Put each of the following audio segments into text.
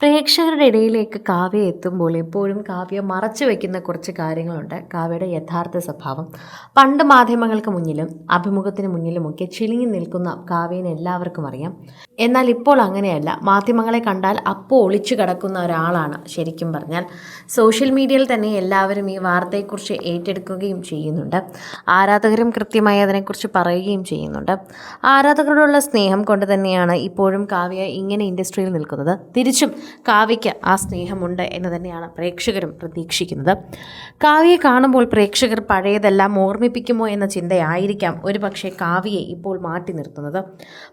പ്രേക്ഷകരുടെ ഇടയിലേക്ക് കാവ്യ എത്തുമ്പോൾ എപ്പോഴും കാവ്യ മറച്ചു വയ്ക്കുന്ന കുറച്ച് കാര്യങ്ങളുണ്ട്. കാവ്യയുടെ യഥാർത്ഥ സ്വഭാവം. പണ്ട് മാധ്യമങ്ങൾക്ക് മുന്നിലും അഭിമുഖത്തിന് മുന്നിലുമൊക്കെ ചിലുങ്ങി നിൽക്കുന്ന കാവ്യനെ എല്ലാവർക്കും അറിയാം. എന്നാൽ ഇപ്പോൾ അങ്ങനെയല്ല. മാധ്യമങ്ങളെ കണ്ടാൽ അപ്പോൾ ഒളിച്ചു കിടക്കുന്ന ഒരാളാണ് ശരിക്കും പറഞ്ഞാൽ. സോഷ്യൽ മീഡിയയിൽ തന്നെ എല്ലാവരും ഈ വാർത്തയെക്കുറിച്ച് ഏറ്റെടുക്കുകയും ചെയ്യുന്നുണ്ട്. ആരാധകരും കൃത്യമായി അതിനെക്കുറിച്ച് പറയുകയും ചെയ്യുന്നുണ്ട്. ആരാധകരോടുള്ള സ്നേഹം കൊണ്ട് തന്നെയാണ് ഇപ്പോഴും കാവ്യ ഇങ്ങനെ ഇൻഡസ്ട്രിയിൽ നിൽക്കുന്നത്. തിരിച്ചും കാവ്യയ്ക്ക് ആ സ്നേഹമുണ്ട് എന്ന് തന്നെയാണ് പ്രേക്ഷകരും പ്രതീക്ഷിക്കുന്നത്. കാവ്യയെ കാണുമ്പോൾ പ്രേക്ഷകർ പഴയതെല്ലാം ഓർമ്മിപ്പിക്കുമോ എന്ന ചിന്തയായിരിക്കാം ഒരു പക്ഷേ കാവ്യയെ ഇപ്പോൾ മാറ്റി നിർത്തുന്നത്.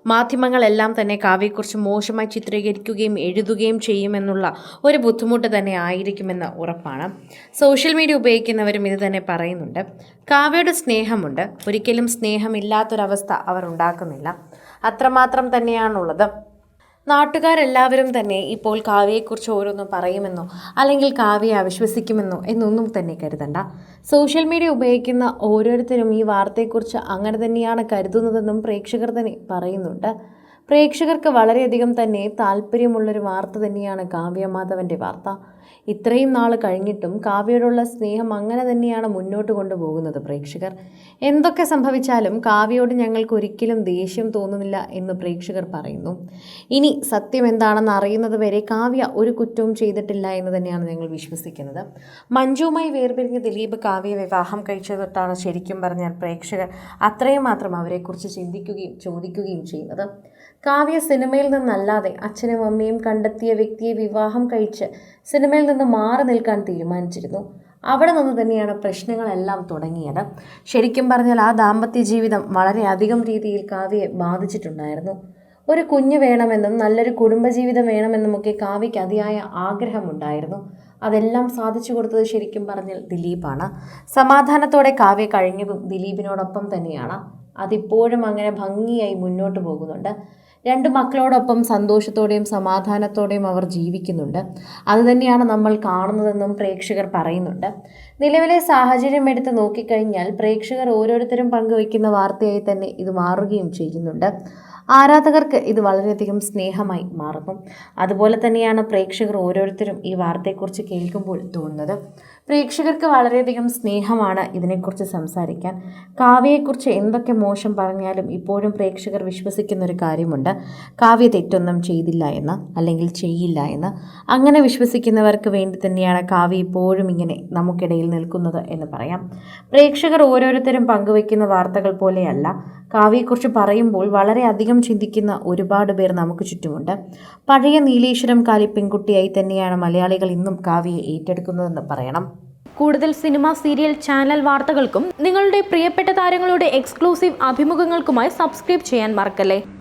മാധ്യമങ്ങളെല്ലാം തന്നെ കാവ്യയെക്കുറിച്ച് മോശമായി ചിത്രീകരിക്കുകയും എഴുതുകയും ചെയ്യുമെന്നുള്ള ഒരു ബുദ്ധിമുട്ട് തന്നെ ആയിരിക്കുമെന്ന് ഉറപ്പാണ്. സോഷ്യൽ മീഡിയ ഉപയോഗിക്കുന്നവരും ഇത് തന്നെ പറയുന്നുണ്ട്. കാവ്യയുടെ സ്നേഹമുണ്ട്. ഒരിക്കലും സ്നേഹമില്ലാത്തൊരവസ്ഥ അവർ ഉണ്ടാക്കുന്നില്ല. അത്രമാത്രം തന്നെയാണുള്ളത്. നാട്ടുകാരെല്ലാവരും തന്നെ ഇപ്പോൾ കാവ്യയെക്കുറിച്ച് ഓരോന്നും പറയുമെന്നോ അല്ലെങ്കിൽ കാവ്യയെ അവിശ്വസിക്കുമെന്നോ എന്നൊന്നും തന്നെ കരുതണ്ട. സോഷ്യൽ മീഡിയ ഉപയോഗിക്കുന്ന ഓരോരുത്തരും ഈ വാർത്തയെക്കുറിച്ച് അങ്ങനെ തന്നെയാണ് കരുതുന്നതെന്നും പ്രേക്ഷകർ തന്നെ പറയുന്നുണ്ട്. പ്രേക്ഷകർക്ക് വളരെയധികം തന്നെ താല്പര്യമുള്ളൊരു വാർത്ത തന്നെയാണ് കാവ്യമാധവന്റെ വാർത്ത. ഇത്രയും നാൾ കഴിഞ്ഞിട്ടും കാവ്യയോടുള്ള സ്നേഹം അങ്ങനെ തന്നെയാണ് മുന്നോട്ട് കൊണ്ടുപോകുന്നത് പ്രേക്ഷകർ. എന്തൊക്കെ സംഭവിച്ചാലും കാവ്യയോട് ഞങ്ങൾക്ക് ഒരിക്കലും ദേഷ്യം തോന്നുന്നില്ല എന്ന് പ്രേക്ഷകർ പറയുന്നു. ഇനി സത്യം എന്താണെന്ന് അറിയുന്നത് വരെ കാവ്യ ഒരു കുറ്റവും ചെയ്തിട്ടില്ല എന്ന് തന്നെയാണ് ഞങ്ങൾ വിശ്വസിക്കുന്നത്. മഞ്ജുവുമായി വേർപിരിഞ്ഞ് ദിലീപ് കാവ്യ വിവാഹം കഴിച്ചത് തൊട്ടാണ് ശരിക്കും പറഞ്ഞാൽ പ്രേക്ഷകർ അത്രയും മാത്രം അവരെക്കുറിച്ച് ചിന്തിക്കുകയും ചോദിക്കുകയും ചെയ്യുന്നത്. കാവ്യ സിനിമയിൽ നിന്നല്ലാതെ അച്ഛനും അമ്മയും കണ്ടെത്തിയ വ്യക്തിയെ വിവാഹം കഴിച്ച് സിനിമയിൽ നിന്ന് മാറി നിൽക്കാൻ തീരുമാനിച്ചിരുന്നു. അവിടെ നിന്ന് തന്നെയാണ് പ്രശ്നങ്ങളെല്ലാം തുടങ്ങിയത്. ശരിക്കും പറഞ്ഞാൽ ആ ദാമ്പത്യ ജീവിതം വളരെയധികം രീതിയിൽ കാവ്യയെ ബാധിച്ചിട്ടുണ്ടായിരുന്നു. ഒരു കുഞ്ഞ് വേണമെന്നും നല്ലൊരു കുടുംബജീവിതം വേണമെന്നുമൊക്കെ കാവ്യയ്ക്ക് അതിയായ ആഗ്രഹമുണ്ടായിരുന്നു. അതെല്ലാം സാധിച്ചു കൊടുത്തത് ശരിക്കും പറഞ്ഞാൽ ദിലീപാണ്. സമാധാനത്തോടെ കാവ്യ കഴിഞ്ഞതും ദിലീപിനോടൊപ്പം തന്നെയാണ്. അതിപ്പോഴും അങ്ങനെ ഭംഗിയായി മുന്നോട്ട് പോകുന്നുണ്ട്. രണ്ട് മക്കളോടൊപ്പം സന്തോഷത്തോടെയും സമാധാനത്തോടെയും അവർ ജീവിക്കുന്നുണ്ട്. അതുതന്നെയാണ് നമ്മൾ കാണുന്നതെന്നും പ്രേക്ഷകർ പറയുന്നുണ്ട്. നിലവിലെ സാഹചര്യം എടുത്ത് നോക്കിക്കഴിഞ്ഞാൽ പ്രേക്ഷകർ ഓരോരുത്തരും പങ്കുവയ്ക്കുന്ന വാർത്തയായി തന്നെ ഇത് മാറുകയും ചെയ്യുന്നുണ്ട്. ആരാധകർക്ക് ഇത് വളരെയധികം സ്നേഹമായി മാറുന്നു. അതുപോലെ തന്നെയാണ് പ്രേക്ഷകർ ഓരോരുത്തരും ഈ വാർത്തയെക്കുറിച്ച് കേൾക്കുമ്പോൾ തോന്നുന്നത്. പ്രേക്ഷകർക്ക് വളരെയധികം സ്നേഹമാണ് ഇതിനെക്കുറിച്ച് സംസാരിക്കാൻ. കാവ്യയെക്കുറിച്ച് എന്തൊക്കെ മോശം പറഞ്ഞാലും ഇപ്പോഴും പ്രേക്ഷകർ വിശ്വസിക്കുന്ന ഒരു കാര്യമുണ്ട്. കാവ്യ തെറ്റൊന്നും ചെയ്തില്ല എന്ന് അല്ലെങ്കിൽ ചെയ്യില്ല എന്ന്. അങ്ങനെ വിശ്വസിക്കുന്നവർക്ക് വേണ്ടി തന്നെയാണ് കാവ്യ ഇപ്പോഴും ഇങ്ങനെ നമുക്കിടയിൽ നിൽക്കുന്നത് എന്ന് പറയാം. പ്രേക്ഷകർ ഓരോരുത്തരും പങ്കുവയ്ക്കുന്ന വാർത്തകൾ പോലെയല്ല. കാവ്യയെക്കുറിച്ച് പറയുമ്പോൾ വളരെയധികം ചിന്തിക്കുന്ന ഒരുപാട് പേർ നമുക്ക് ചുറ്റുമുണ്ട്. പഴയ നീലേശ്വരം കാലി പെൺകുട്ടിയായി തന്നെയാണ് മലയാളികൾ ഇന്നും കാവ്യയെ ഏറ്റെടുക്കുന്നതെന്ന് പറയണം. കൂടുതൽ സിനിമ സീരിയൽ ചാനൽ വാർത്തകൾക്കും നിങ്ങളുടെ പ്രിയപ്പെട്ട താരങ്ങളുടെ എക്സ്ക്ലൂസീവ് അഭിമുഖങ്ങൾക്കുമായി സബ്സ്ക്രൈബ് ചെയ്യാൻ മറക്കല്ലേ?